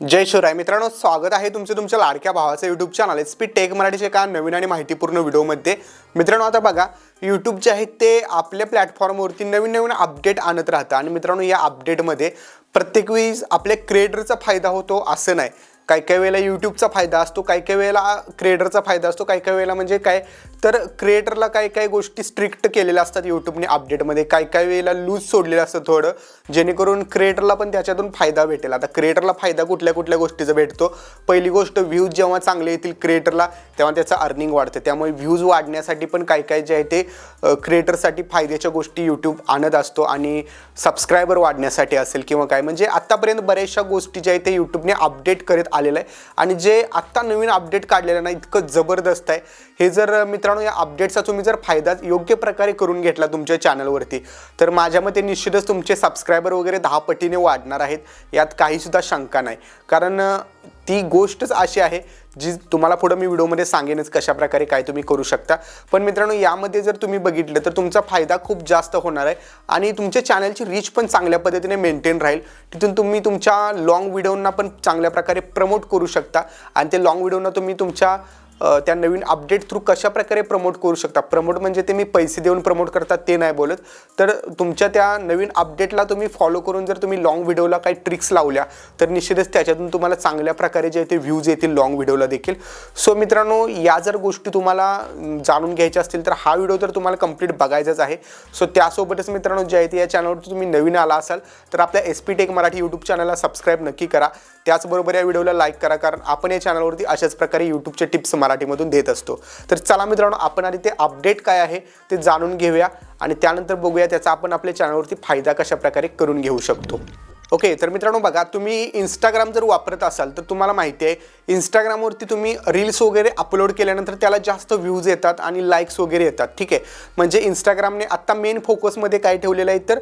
जय शिवराय. मित्रांनो स्वागत आहे तुमचं तुमच्या लाडक्या भावाचं यूट्यूब चॅनल स्पीड टेक मराठीचे एका नवीन आणि माहितीपूर्ण व्हिडिओमध्ये. मित्रांनो आता बघा यूट्यूब जे आहे ते आपल्या प्लॅटफॉर्मवरती नवीन नवीन अपडेट आणत राहतं. आणि मित्रांनो या अपडेटमध्ये प्रत्येक वेळी आपल्या क्रिएटरचा फायदा होतो असं नाही. काही काही वेळेला यूट्यूबचा फायदा असतो काही काही वेळेला क्रिएटरचा फायदा असतो काही काही वेळेला म्हणजे काय तर क्रिएटरला काही काही गोष्टी स्ट्रिक्ट केलेल्या असतात यूट्यूबने अपडेटमध्ये काही काही वेळेला लूज सोडलेलं असतं थोडं जेणेकरून क्रिएटरला पण त्याच्यातून फायदा भेटेल. आता क्रिएटरला फायदा कुठल्या कुठल्या गोष्टीचा भेटतो? पहिली गोष्ट व्ह्यूज जेव्हा चांगले येतील क्रिएटरला तेव्हा त्याचं अर्निंग वाढतं. त्यामुळे व्ह्यूज वाढण्यासाठी पण काही काही जे आहे ते क्रिएटरसाठी फायद्याच्या गोष्टी यूट्यूब आणत असतो आणि सबस्क्रायबर वाढण्यासाठी असेल किंवा काय. म्हणजे आत्तापर्यंत बऱ्याचशा गोष्टी ज्या आहेत ते यूट्यूबने अपडेट करत आलेलं आहे. आणि जे आत्ता नवीन अपडेट काढलेलं ना इतकं जबरदस्त आहे. हे जर मित्र मित्रांनो या अपडेटचा तुम्ही जर फायदा योग्य प्रकारे करून घेतला तुमच्या चॅनलवरती तर माझ्या मते निश्चितच तुमचे सबस्क्रायबर वगैरे दहा पटीने वाढणार आहेत यात काहीसुद्धा शंका नाही. कारण ती गोष्टच अशी आहे जी तुम्हाला पुढं मी व्हिडिओमध्ये सांगेनच कशाप्रकारे काय तुम्ही करू शकता. पण मित्रांनो यामध्ये जर तुम्ही बघितलं तर तुमचा फायदा खूप जास्त होणार आहे आणि तुमच्या चॅनलची रीच पण चांगल्या पद्धतीने मेंटेन राहील. तिथून तुम्ही तुमच्या लॉंग व्हिडिओंना पण चांगल्या प्रकारे प्रमोट करू शकता आणि ते लॉंग व्हिडिओना तुम्ही तुमच्या त्या नवीन अपडेट थ्रू कशा प्रकारे प्रमोट करू शकता? प्रमोट म्हणजे ते मी पैसे देऊन प्रमोट करतात ते नाही बोलत. तर तुमच्या त्या नवीन अपडेटला तुम्ही फॉलो करून जर तुम्ही लॉंग व्हिडिओला काही ट्रिक्स लावल्या तर निश्चितच त्याच्यातून तुम्हाला चांगल्या प्रकारे जे ते व्ह्यूज येतील लॉंग व्हिडिओला देखील. सो मित्रांनो या जर गोष्टी तुम्हाला जाणून घ्यायच्या असतील तर हा व्हिडिओ तर तुम्हाला कंप्लीट बघायचाच आहे. सो त्यासोबतच मित्रांनो जे आहे ते या चॅनलवरती तुम्ही नवीन आला असाल तर आपल्या S P tech Marathi YouTube चॅनलला सबस्क्राईब नक्की करा. त्याचबरोबर या व्हिडिओला लाईक करा कारण आपण या चॅनलवरती अशाच प्रकारे यूट्यूबचे टिप्स मराठीमधून देत असतो. तर चला मित्रांनो आपण आधी ते अपडेट काय आहे ते जाणून घेऊया आणि त्यानंतर बघूया त्याचा आपण आपल्या चॅनलवरती फायदा कशाप्रकारे करून घेऊ शकतो. ओके तर मित्रांनो बघा तुम्ही इंस्टाग्राम जर वापरत असाल तर तुम्हाला माहिती आहे इंस्टाग्रामवरती तुम्ही रील्स वगैरे अपलोड केल्यानंतर त्याला जास्त व्ह्यूज येतात आणि लाईक्स वगैरे येतात. ठीक आहे? म्हणजे इंस्टाग्रामने आत्ता मेन फोकसमध्ये काय ठेवलेलं आहे? तर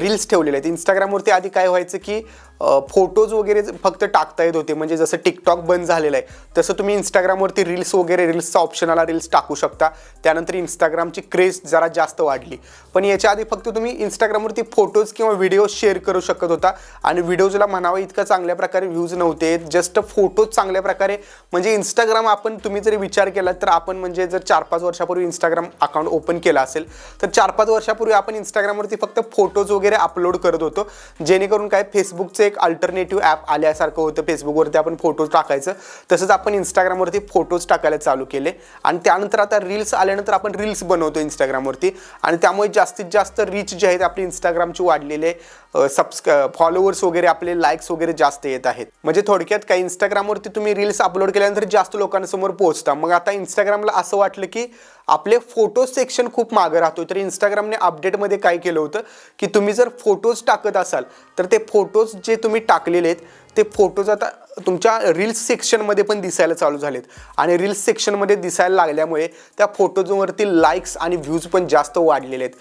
रील्स ठेवलेले आहेत. इंस्टाग्रामवरती आधी काय व्हायचं की फोटोज वगैरे फक्त टाकता येत होते. म्हणजे जसं टिकटॉक बंद झालेलं आहे तसं तुम्ही इंस्टाग्रामवरती रील्स वगैरे रील्सचा ऑप्शन आला रील्स टाकू शकता. त्यानंतर इंस्टाग्रामची क्रेज जरा जास्त वाढली. पण याच्या आधी फक्त तुम्ही इंस्टाग्रामवरती फोटोज किंवा व्हिडिओ शेअर करू शकत होता. आणि व्हिडिओजला म्हणावं इतकं चांगल्या प्रकारे व्ह्यूज नव्हते. जस्ट फोटोज चांगल्या प्रकारे म्हणजे इंस्टाग्राम आपण तुम्ही जरी विचार केला तर आपण म्हणजे जर चार पाच वर्षापूर्वी इंस्टाग्राम अकाउंट ओपन केला असेल तर चार पाच वर्षापूर्वी आपण इंस्टाग्रामवरती फक्त फोटोज वगैरे अपलोड करत होतो. जेणेकरून काय फेसबुकचे एक अल्टरनेटिव्ह ॲप आल्यासारखं होतं. फेसबुकवरती आपण फोटोज टाकायचं. तसंच आपण इंस्टाग्रामवरती फोटोज टाकायला चालू केले. आणि त्यानंतर आता रील्स आल्यानंतर आपण रील्स बनवतो इंस्टाग्रामवरती आणि त्यामुळे जास्तीत जास्त रीच जे आहेत आपली इंस्टाग्रामची वाढलेले सबस्क फॉलोअर्स वगैरे आपले लाईक्स वगैरे जास्त येत आहेत. म्हणजे थोडक्यात काय इंस्टाग्रामवरती तुम्ही रील्स अपलोड केल्यानंतर जास्त लोकांसमोर पोहोचता. मग आता इंस्टाग्रामला असं वाटलं की आपले फोटो सेक्शन खूप मागं राहतो तर इंस्टाग्रामने अपडेटमध्ये काय केलं होतं? की तुम्ही जर फोटोज टाकत असाल तर ते फोटोज जे तुम्ही टाकलेले आहेत ते फोटोज आता तुमच्या रील्स सेक्शनमध्ये पण दिसायला चालू झालेत. आणि रील्स सेक्शनमध्ये दिसायला लागल्यामुळे त्या फोटोजवरती लाईक्स आणि व्ह्यूज पण जास्त वाढलेले आहेत.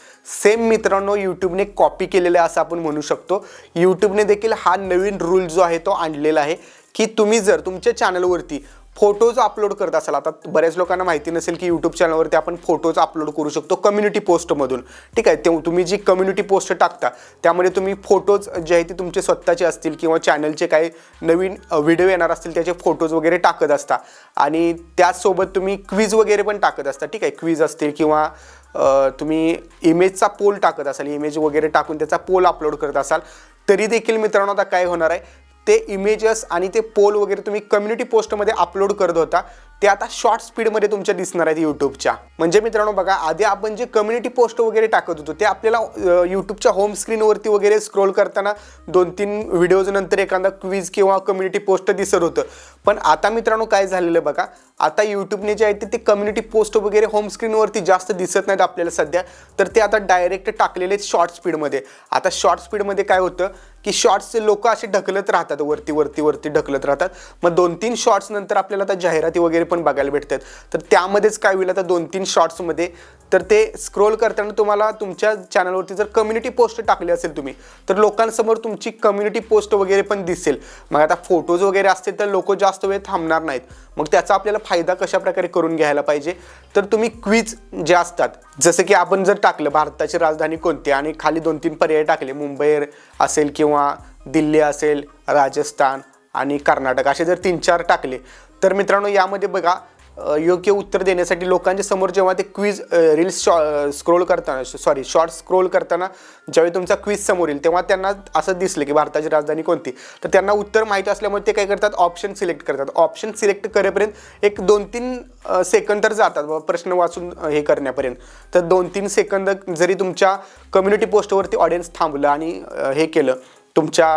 सेम मित्रांनो यूट्यूबने कॉपी केलेलं आहे असं आपण म्हणू शकतो. यूट्यूबने देखील हा नवीन रूल जो आहे तो आणलेला आहे की तुम्ही जर तुमच्या चॅनलवरती फोटोज अपलोड करत असाल. आता बऱ्याच लोकांना माहिती नसेल की यूट्यूब चॅनलवरती आपण फोटोज अपलोड करू शकतो कम्युनिटी पोस्टमधून ठीक आहे? ते तुम्ही जी कम्युनिटी पोस्ट टाकता त्यामध्ये तुम्ही फोटोज जे आहे ते तुमचे स्वतःचे असतील किंवा चॅनलचे काही नवीन व्हिडिओ येणार असतील त्याचे फोटोज वगैरे टाकत असता. आणि त्याचसोबत तुम्ही क्विज वगैरे पण टाकत असता. ठीक आहे? क्विज असतील किंवा तुम्ही इमेजचा पोल टाकत असाल. इमेज वगैरे टाकून त्याचा पोल अपलोड करत असाल. तरी देखील मित्रांनो आता काय होणार आहे? ते इमेजेस आणि ते पोल वगैरे तुम्ही कम्युनिटी पोस्टमध्ये अपलोड करत होता ते आता शॉर्ट स्पीडमध्ये तुमच्या दिसणार आहेत यूट्यूबच्या म्हणजे मित्रांनो बघा आधी आपण जे कम्युनिटी पोस्ट वगैरे टाकत होतो ते आपल्याला यूट्यूबच्या होम स्क्रीनवरती वगैरे स्क्रोल करताना दोन तीन व्हिडिओज नंतर एखादा क्विज किंवा कम्युनिटी पोस्ट दिसत होतं. पण आता मित्रांनो काय झालेलं बघा आता यूट्यूबने जे आहे ते- ते कम्युनिटी पोस्ट वगैरे होम स्क्रीनवरती जास्त दिसत नाहीत आपल्याला सध्या तर ते आता डायरेक्ट टाकलेले शॉर्ट स्पीडमध्ये आता शॉर्ट स्पीडमध्ये काय होतं की शॉर्ट्सचे लोक असे ढकलत राहतात वरती वरती वरती ढकलत राहतात. मग दोन तीन शॉर्ट्स नंतर आपल्याला आता जाहिराती वगैरे पण बघायला भेटतात. तर त्यामध्येच काय होईल आता दोन तीन शॉर्ट्समध्ये तर ते स्क्रोल करताना तुम्हाला तुमच्या चॅनलवरती जर कम्युनिटी पोस्ट टाकली असेल तुम्ही तर लोकांसमोर तुमची कम्युनिटी पोस्ट वगैरे पण दिसेल. मग आता फोटोज वगैरे असतील तर लोक जास्त वेळ थांबणार नाहीत. मग त्याचा आपल्याला फायदा कशा प्रकारे करून घ्यायला पाहिजे? तर तुम्ही क्विज जे असतात जसं की आपण जर टाकलं भारताची राजधानी कोणती? आणि खाली दोन तीन पर्याय टाकले मुंबई असेल किंवा दिल्ली असेल राजस्थान आणि कर्नाटक असे जर तीन चार टाकले तर मित्रांनो यामध्ये बघा योग्य उत्तर देण्यासाठी लोकांच्या समोर जेव्हा ते क्विज रील्स स्क्रोल करताना सॉरी शॉर्ट स्क्रोल करताना ज्यावेळी तुमचा क्विज समोर येईल तेव्हा त्यांना असं दिसलं की भारताची राजधानी कोणती? तर त्यांना उत्तर माहिती असल्यामुळे ते काय करतात? ऑप्शन सिलेक्ट करतात. ऑप्शन सिलेक्ट करेपर्यंत एक दोन तीन सेकंद तर जातात बाबा प्रश्न वाचून हे करण्यापर्यंत. तर दोन तीन सेकंद जरी तुमच्या कम्युनिटी पोस्टवरती ऑडियन्स थांबलं आणि हे केलं तुमच्या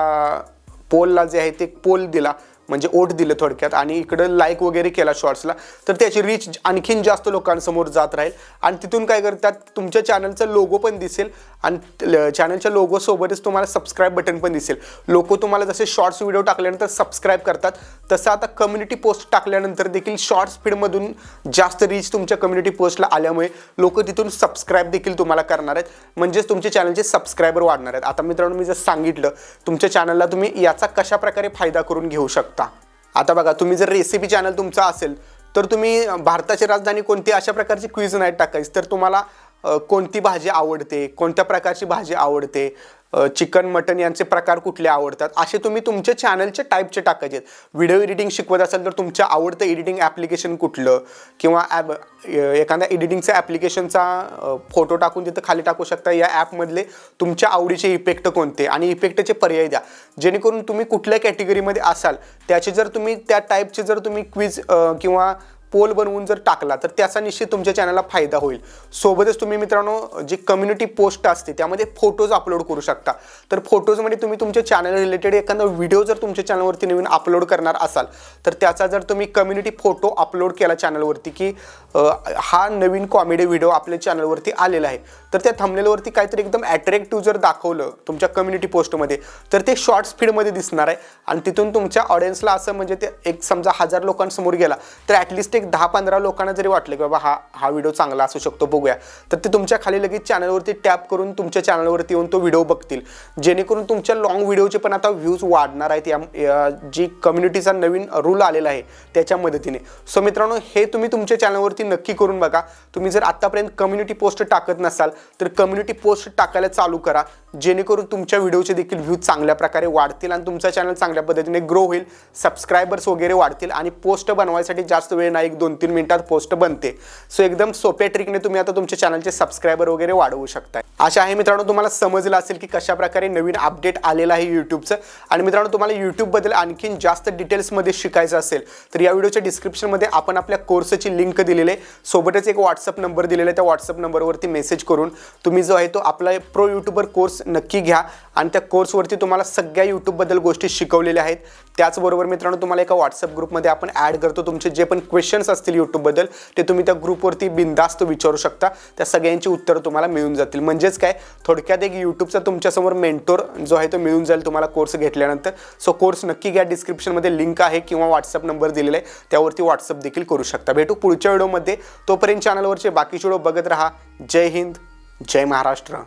पोलला जे आहे ते पोल दिला म्हणजे ओट दिलं थोडक्यात आणि इकडं लाईक वगैरे केला शॉर्ट्सला तर त्याची रीच आणखीन जास्त लोकांसमोर जात राहील. आणि तिथून काय करतात तुमच्या चॅनलचा लोगो पण दिसेल आणि चॅनलच्या लोगोसोबतच तुम्हाला सबस्क्राईब बटन पण दिसेल. लोक तुम्हाला जसे शॉर्ट्स व्हिडिओ टाकल्यानंतर सबस्क्राईब करतात तसं आता कम्युनिटी पोस्ट टाकल्यानंतर देखील शॉर्ट्स फीडमधून जास्त रीच तुमच्या कम्युनिटी पोस्टला आल्यामुळे लोक तिथून सबस्क्राईब देखील तुम्हाला करणार आहेत. म्हणजेच तुमच्या चॅनलचे सबस्क्रायबर वाढणार आहेत. आता मित्रांनो मी जर सांगितलं तुमच्या चॅनलला तुम्ही याचा कशाप्रकारे फायदा करून घेऊ शकता? आता बघा तुम्ही जर रेसिपी चॅनल तुमचा असेल तर तुम्ही भारताची राजधानी कोणती? अशा प्रकारची क्विज नाही टाकायची. तर तुम्हाला कोणती भाजी आवडते? कोणत्या प्रकारची भाजी आवडते? चिकन मटन यांचे प्रकार कुठले आवडतात? असे तुम्ही तुमच्या चॅनलचे टाईपचे टाकायचे व्हिडिओ एडिटिंग शिकवत असाल तर तुमच्या आवडतं एडिटिंग ॲप्लिकेशन कुठलं? किंवा ॲप एखाद्या एडिटिंगच्या ॲप्लिकेशनचा फोटो टाकून तिथं खाली टाकू शकता. या ॲपमधले तुमच्या आवडीचे इफेक्ट कोणते? आणि इफेक्टचे पर्याय द्या. जेणेकरून तुम्ही कुठल्या कॅटेगरीमध्ये असाल त्याचे जर तुम्ही त्या टाईपचे जर तुम्ही क्विज किंवा पोल बनवून जर टाकला तर त्याचा निश्चित तुमच्या चॅनलला फायदा होईल. सोबतच तुम्ही मित्रांनो जी कम्युनिटी पोस्ट असते त्यामध्ये फोटोज अपलोड करू शकता. तर फोटोजमध्ये तुम्ही तुमच्या चॅनल रिलेटेड एखादा व्हिडिओ जर तुमच्या चॅनलवरती नवीन अपलोड करणार असाल तर त्याचा जर तुम्ही कम्युनिटी फोटो अपलोड केला चॅनलवरती की हा नवीन कॉमेडी व्हिडिओ आपल्या चॅनलवरती आलेला आहे तर त्या थंबनेलवरती काहीतरी एकदम अट्रॅक्टिव्ह जर दाखवलं तुमच्या कम्युनिटी पोस्टमध्ये तर ते शॉर्ट्स फीडमध्ये दिसणार आहे. आणि तिथून तुमच्या ऑडियन्सला असं म्हणजे ते एक समजा हजार लोकांसमोर गेला तर ॲटलिस्ट एक दहा पंधरा लोकांना जरी वाटलं की बाबा हा हा व्हिडिओ चांगला असू शकतो बघूया. तर ते तुमच्या खाली लगेच चॅनलवरती टॅप करून तुमच्या चॅनलवरती येऊन तो व्हिडिओ बघतील. जेणेकरून तुमच्या लॉंग व्हिडिओचे पण आता व्ह्यूज वाढणार आहेत. या जी कम्युनिटीचा नवीन रूल आलेला आहे त्याच्या मदतीने. सो मित्रांनो हे तुम्ही तुमच्या चॅनलवरती नक्की करून बघा. तुम्ही जर आत्तापर्यंत कम्युनिटी पोस्ट टाकत नसाल तर कम्युनिटी पोस्ट टाकायला चालू करा. जेणेकरून तुमच्या व्हिडिओचे देखील व्ह्यूज चांगल्या प्रकारे वाढतील आणि तुमचा चॅनल चांगल्या पद्धतीने ग्रो होईल. सबस्क्रायबर्स वगैरे वाढतील आणि पोस्ट बनवायसाठी जास्त वेळ नाही एक दोन तीन मिनिटात पोस्ट बनते. सो एकदम सोप्या ट्रिकने तुम्ही आता तुमच्या चॅनलचे सबस्क्रायबर वगैरे वाढवू शकताय. अशा आहे मित्रांनो तुम्हाला समजलं असेल की कशा प्रकारे नवीन अपडेट आलेलं आहे यूट्यूबचं आणि मित्रांनो तुम्हाला यूट्यूबबद्दल आणखीन जास्त डिटेल्समध्ये शिकायचं असेल तर या व्हिडिओच्या डिस्क्रिप्शनमध्ये आपण आपल्या कोर्सची लिंक दिलेली आहे. सोबतच एक व्हॉट्सअप नंबर दिलेला आहे त्या व्हॉट्सअप नंबरवरती मेसेज करून तुम्ही जो आहे तो आपला प्रो यूट्यूबर कोर्स नक्की घ्या. आणि त्या कोर्सवरती तुम्हाला सगळ्या यूट्यूबबद्दल गोष्टी शिकवलेल्या आहेत. त्याचबरोबर मित्रांनो तुम्हाला एका व्हॉट्सअप ग्रुपमध्ये आपण ॲड करतो. तुमचे जे पण क्वेश्चन्स असतील यूट्यूबबद्दल ते तुम्ही त्या ग्रुपवरती बिंदास्त विचारू शकता. त्या सगळ्यांची उत्तरं तुम्हाला मिळून जातील. म्हणजेच काय? थोडक्यात एक यूट्यूबचा तुमच्यासमोर मेंटोर जो आहे तो मिळून जाईल तुम्हाला कोर्स घेतल्यानंतर. सो कोर्स नक्की घ्या. डिस्क्रिप्शनमध्ये लिंक आहे किंवा व्हॉट्सअप नंबर दिलेला आहे. त्यावरती व्हॉट्सअप देखील करू शकता. भेटू पुढच्या व्हिडिओमध्ये तोपर्यंत चॅनलवरचे बाकीचे व्हिडिओ बघत राहा. जय हिंद. जय महाराष्ट्र.